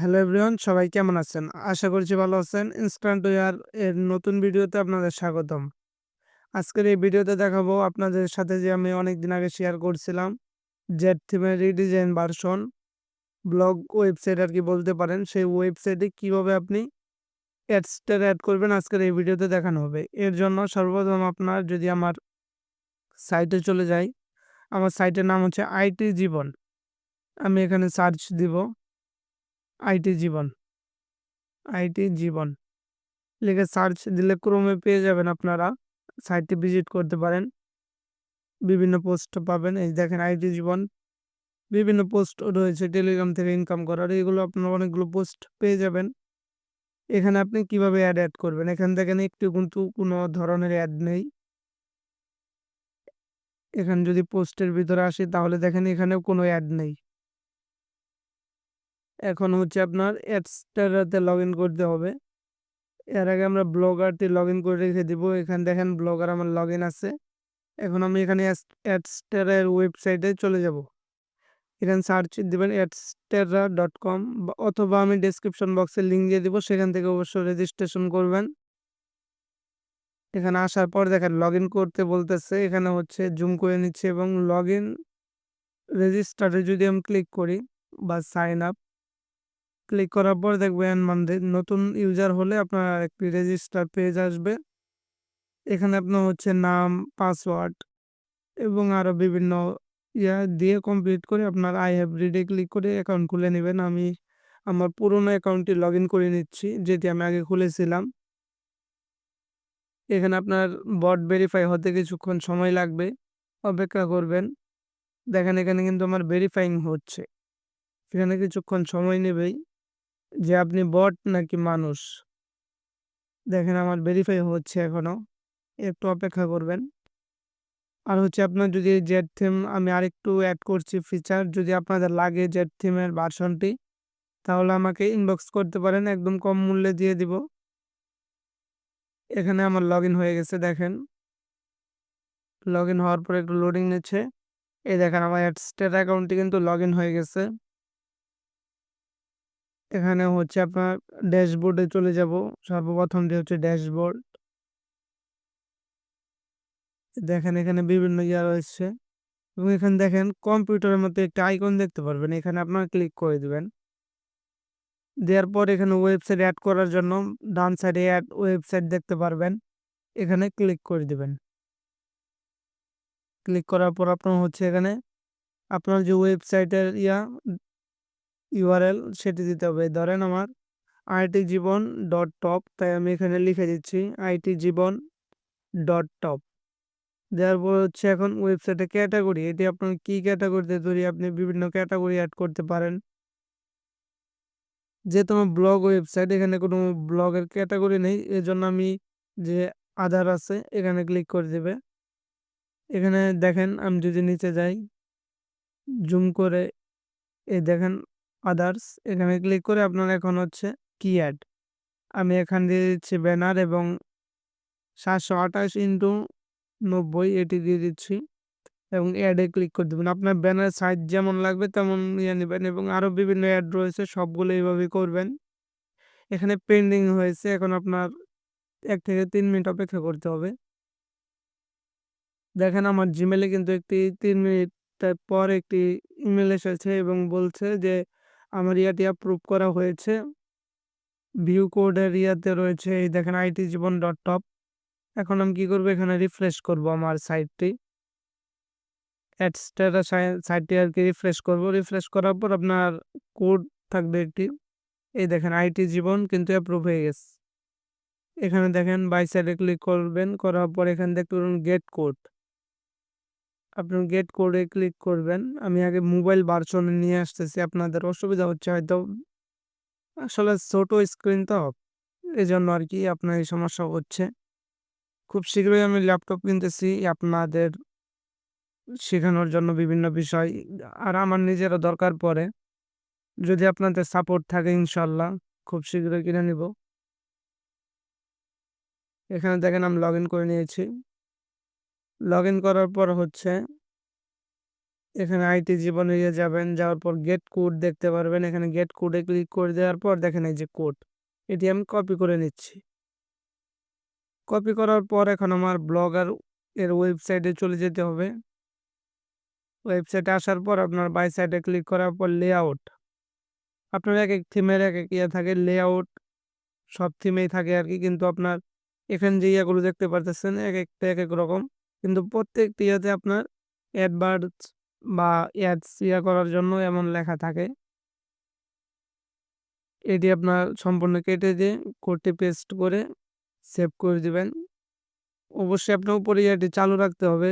Hello everyone সবাই কেমন আছেন? আশা করছি ভালো আছেন। ইনস্ট্যান্ট ওয়ার এর নতুন ভিডিওতে আপনাদের স্বাগতম। আজকের এই ভিডিওতে দেখাবো আপনাদের সাথে যে আমি অনেক দিন আগে শেয়ার করছিলাম জেড থিমের রিডিজাইন ভার্সন ব্লগ ওয়েবসাইট আর কি বলতে পারেন। সেই ওয়েবসাইটে কীভাবে আপনি অ্যাডসটার অ্যাড করবেন আজকের এই ভিডিওতে দেখানো হবে। এর জন্য সর্বপ্রথম আপনার যদি আমার সাইটে চলে যাই, আমার সাইটের নাম হচ্ছে আইটি জীবন আমি এখানে সার্চ দিব। আইটি জীবন। আইটি জীবন। লিখে সার্চ দিলে ক্রমে পেয়ে যাবেন আপনারা। সাইটটি ভিজিট করতে পারেন। বিভিন্ন পোস্ট পাবেন। এই দেখেন আইটি জীবন। বিভিন্ন পোস্ট রয়েছে টেলিগ্রাম থেকে ইনকাম করার। এগুলো আপনারা অনেকগুলো পোস্ট পেয়ে যাবেন। এখানে আপনি কীভাবে অ্যাড অ্যাড করবেন? এখান দেখেন একটু কিন্তু কোনো ধরনের অ্যাড নেই। এখানে যদি পোস্টের ভিতরে আসি, তাহলে দেখেন এখানেও কোনো অ্যাড নেই। এখন হচ্ছে আপনার অ্যাডসটাতে লগ ইন করতে হবে। এর আগে আমরা ব্লগারটি লগ ইন করে রেখে দিব। এখানে দেখেন ব্লগার আমার লগ ইন আছে। এখন আমি এখানে অ্যাডস্টারের ওয়েবসাইটে চলে যাব। এখানে সার্চ দেবেন অ্যাডস্টারা ডট কম অথবা আমি ডিসক্রিপশন বক্সে লিঙ্ক দিয়ে দিব। সেখান থেকে অবশ্যই রেজিস্ট্রেশন করবেন। এখানে আসার পর দেখেন লগ করতে বলতেছে। এখানে হচ্ছে জুম করে নিচ্ছে এবং লগ ইন রেজিস্টারে যদি আমি ক্লিক করি বা সাইন আপ ক্লিক করার পর দেখবেন মানে নতুন ইউজার হলে আপনার একটি রেজিস্টার পেজ আসবে। এখানে আপনার হচ্ছে নাম পাসওয়ার্ড এবং আরও বিভিন্ন ইয়া দিয়ে কমপ্লিট করে আপনার আই হ্যাভ রিডে ক্লিক করে অ্যাকাউন্ট খুলে নেবেন। আমি আমার পুরনো অ্যাকাউন্টটি লগ ইন করে নিচ্ছি, যেটি আমি আগে খুলেছিলাম। এখানে আপনার বট ভেরিফাই হতে কিছুক্ষণ সময় লাগবে, অপেক্ষা করবেন। দেখেন এখানে কিন্তু আমার ভেরিফাইং হচ্ছে। এখানে কিছুক্ষণ সময় নেবেই। যে আপনি বট নাকি মানুষ? দেখেন আমার ভেরিফাই হচ্ছে এখনও। একটু অপেক্ষা করবেন। আর হচ্ছে আপনার যদি জেড থিম আমি আরেকটু অ্যাড করছি ফিচার যদি আপনাদের লাগে জেড থিমের ভার্সনটি তাহলে আমাকে ইনবক্স করতে পারেন, একদম কম মূল্যে দিয়ে দিব। এখানে আমার লগ হয়ে গেছে, দেখেন। লগ হওয়ার পর একটু লোডিং নিচ্ছে। এই দেখেন আমার অ্যাডস্টেট অ্যাকাউন্টটি কিন্তু লগ হয়ে গেছে। এখানে হচ্ছে আপনার ড্যাশবোর্ডে চলে যাব। সর্বপ্রথম যে হচ্ছে ড্যাশবোর্ড দেখেন এখানে বিভিন্ন ইয়া রয়েছে। এবং এখানে দেখেন কম্পিউটারের মধ্যে একটা আইকন দেখতে পারবেন। এখানে আপনার ক্লিক করে দেবেন। দেওয়ার পর এখানে ওয়েবসাইট অ্যাড করার জন্য ডান সাইডে অ্যাড ওয়েবসাইট দেখতে পারবেন। এখানে ক্লিক করে দিবেন। ক্লিক করার পর আপনার হচ্ছে এখানে আপনার যে ওয়েবসাইটের ইয়া ইউআরএল সেটি দিতে হবে। ধরেন আমার আইটি জীবন ডট টপ তাই আমি এখানে লিখে দিচ্ছি আইটি জীবন ডট টপ দেওয়ার পর হচ্ছে এখন ওয়েবসাইটে ক্যাটাগরি এটি আপনার কি ক্যাটাগরিতে তৈরি আপনি বিভিন্ন ক্যাটাগরি অ্যাড করতে পারেন। যে তোমার ব্লগ ওয়েবসাইট এখানে কোনো ব্লগের ক্যাটাগরি নেই, এজন্য আমি যে আধার আছে, এখানে ক্লিক করে দেবে। এখানে দেখেন, আমি যদি নিচে যাই জুম করে, এই দেখেন আদার্স। এখানে ক্লিক করে আপনার এখন হচ্ছে কি অ্যাড? আমি এখান দিয়ে দিচ্ছি ব্যানার এবং সাতশো আঠাশ ইন্টু নব্বই এটি দিয়ে দিচ্ছি এবং অ্যাডে ক্লিক করে দেবেন। আপনার ব্যানার সাইজ যেমন লাগবে তেমন ইয়ে নেবেন এবং আরও বিভিন্ন অ্যাড রয়েছে, সবগুলো এইভাবেই করবেন। এখানে পেন্ডিং হয়েছে, এখন আপনার এক থেকে তিন মিনিট অপেক্ষা করতে হবে। দেখেন আমার জিমেলে কিন্তু একটি তিন মিনিট পর একটি ইমেল এসেছে এবং বলছে যে আমার ইয়াটি অ্যাপ্রুভ করা হয়েছে। ভিউ কোডের ইয়াতে রয়েছে, এই দেখেন আইটি জীবন ডট টপ এখন আমি কী করব? এখানে রিফ্রেশ করব আমার সাইটটি অ্যাডসটা সাইটটি আর কি রিফ্রেশ করব। রিফ্রেশ করার পর আপনার কোড থাকবে একটি। এই দেখেন আইটি জীবন কিন্তু অ্যাপ্রুভ হয়ে গেছে। এখানে দেখেন বাই সাইডে ক্লিক করবেন, করার পর এখানে দেখুন গেট কোড আপনি গেট কোডে ক্লিক করবেন। আমি আগে মোবাইল ভার্সনে নিয়ে আসতেছি, আপনাদের অসুবিধা হচ্ছে হয়তো আসলে ছোট স্ক্রিন তো এই জন্য আর কি আপনার এই সমস্যা হচ্ছে। খুব শীঘ্রই আমি ল্যাপটপ কিনতেছি, আপনাদের শেখানোর জন্য বিভিন্ন বিষয়, আর আমার নিজেরও দরকার পড়ে। যদি আপনাদের সাপোর্ট থাকে ইনশাল্লাহ খুব শীঘ্রই কিনে নিব। এখানে দেখেন আমি লগ ইন করে নিয়েছি। লগ ইন করার পর হচ্ছে এখানে আইটি জীবনে ইয়ে যাবেন। যাওয়ার পর গেট কোড দেখতে পারবেন। এখানে গেট কোডে ক্লিক করে দেওয়ার পর দেখেন এই যে কোড এটি আমি কপি করে নিচ্ছি। কপি করার পর এখন আমার ব্লগার এর ওয়েবসাইটে চলে যেতে হবে। ওয়েবসাইটে আসার পর আপনার বাই সাইডে ক্লিক করার পর লেআউট আপনার এক এক থিমের এক এক ইয়ে থাকে লেআউট সব থিমেই থাকে আর কি। কিন্তু আপনার এখানে যে ইয়েগুলো দেখতে পারতেছেন, এক একটা এক এক রকম। কিন্তু প্রত্যেকটি ইয়েতে আপনার অ্যাডভার্স বা অ্যাডস ইয়া করার জন্য এমন লেখা থাকে। এটি আপনার সম্পূর্ণ কেটে দিয়ে কোডটি পেস্ট করে সেভ করে দিবেন। অবশ্যই আপনার উপরে এটি চালু রাখতে হবে।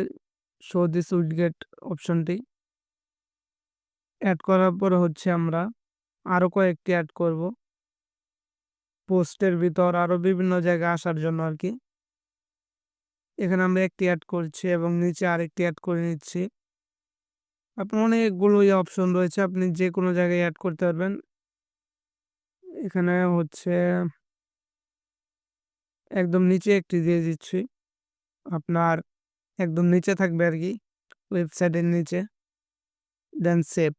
শো দিস উইডগেট অপশনটি অ্যাড করার পরে হচ্ছে আমরা আরও কয়েকটি অ্যাড করব। পোস্টের ভিতর আরও বিভিন্ন জায়গায় আসার জন্য আর কি। এখানে আমরা একটি অ্যাড করছি এবং নিচে আরেকটি অ্যাড করে নিচ্ছি। আপনার অনেকগুলো অপশন রয়েছে, আপনি যে কোনো জায়গায় অ্যাড করতে পারবেন। এখানে হচ্ছে একদম নিচে একটি দিয়ে দিচ্ছি। আপনার একদম নিচে থাকবে আর কি ওয়েবসাইটের নিচে। দেন সেভ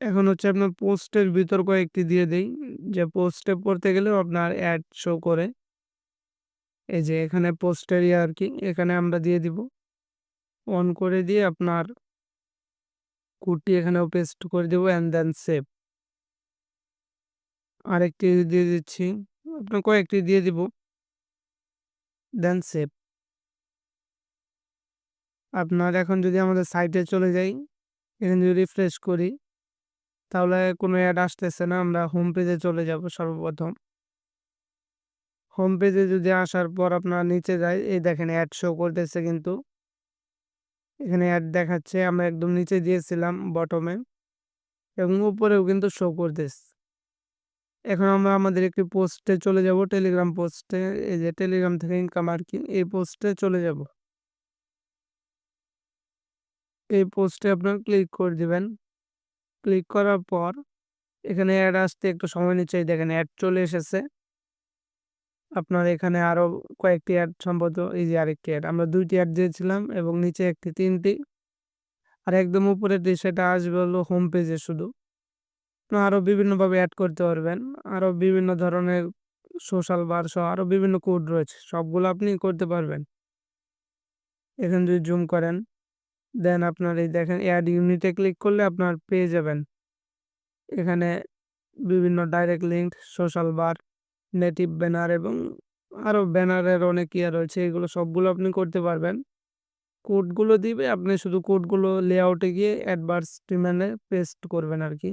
এখন হচ্ছে আপনার পোস্টের ভিতর কয়েকটি দিয়ে দিই। যে পোস্টে পড়তে গেলেও আপনার অ্যাড শো করে। এই যে এখানে পোস্টের ইয়ে আর কি এখানে আমরা দিয়ে দিব। অন করে দিয়ে আপনার কুটি এখানেও পেস্ট করে দেবো অ্যান্ড দেন সেভ আরেকটি দিয়ে দিচ্ছি, আপনার কয়েকটি দিয়ে দিব। দেন সেভ আপনার এখন যদি আমাদের সাইটে চলে যাই, এখানে যদি রিফ্রেশ করি, তাহলে কোনো অ্যাড আসতেছে না, আমরা হোম পেজে চলে যাব সর্বপ্রথম। হোম পেজে যদি আসার পর আপনার নিচে যাই, এই দেখেন অ্যাড শো করতেছে কিন্তু। এখানে অ্যাড দেখাচ্ছে, আমরা একদম নিচে দিয়েছিলাম বটমে এবং উপরেও কিন্তু শো করতেছে। এখন আমরা আমাদের একটি পোস্টে চলে যাব টেলিগ্রাম পোস্টে এই যে টেলিগ্রাম থেকে ইনকাম আর কি, এই পোস্টে চলে যাব। এই পোস্টে আপনার ক্লিক করে দিবেন। ক্লিক করার পর, এখানে অ্যাড আসতে একটু সময় নিচ্ছে দেখেন অ্যাড চলে এসেছে। আপনার এখানে আরও কয়েকটি অ্যাড সম্ভবত এই যে আরেকটি অ্যাড আমরা দুইটি অ্যাড দিয়েছিলাম এবং নিচে একটি তিনটি। আর একদম উপরে সেটা আসবে হলো হোম পেজে শুধু। আরও বিভিন্নভাবে অ্যাড করতে পারবেন। আরও বিভিন্ন ধরনের সোশ্যাল বার সহ আরও বিভিন্ন কোড রয়েছে। সবগুলো আপনি করতে পারবেন। এখানে যদি জুম করেন। দেন আপনার এই দেখেন অ্যাড ইউনিটে ক্লিক করলে আপনার পেয়ে যাবেন। এখানে বিভিন্ন direct link social bar native banner এবং আরও ব্যানারের অনেক ইয়ে রয়েছে, এগুলো সবগুলো আপনি করতে পারবেন। কোডগুলো দিবে, আপনি শুধু কোডগুলো লেআউটে গিয়ে অ্যাডভার্স টিমেনে পেস্ট করবেন আর কি।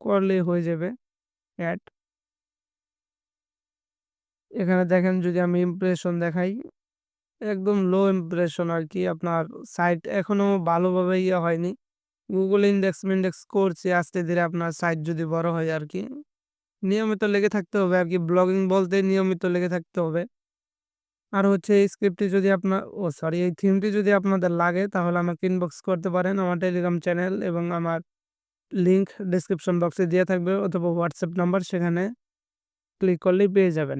করলে হয়ে যাবে অ্যাড এখানে দেখেন যদি আমি ইমপ্রেশন দেখাই, একদম লো ইমপ্রেশন আর কি আপনার সাইট এখনও ভালোভাবে ইয়ে হয়নি। গুগল ইন্ডেক্স মিন্ডেক্স করছে, আস্তে ধীরে আপনার সাইট যদি বড় হয় আর কি। নিয়মিত লেগে থাকতে হবে আর কি ব্লগিং বলতে নিয়মিত লেগে থাকতে হবে। আর হচ্ছে এই স্ক্রিপ্টটি যদি আপনার, ও সরি এই থিমটি যদি আপনাদের লাগে, তাহলে আমাকে ইনবক্স করতে পারেন আমার টেলিগ্রাম চ্যানেল এবং আমার লিঙ্ক ডিসক্রিপশন বক্সে দেওয়া থাকবে, অথবা হোয়াটসঅ্যাপ নাম্বার সেখানে ক্লিক করলেই পেয়ে যাবেন।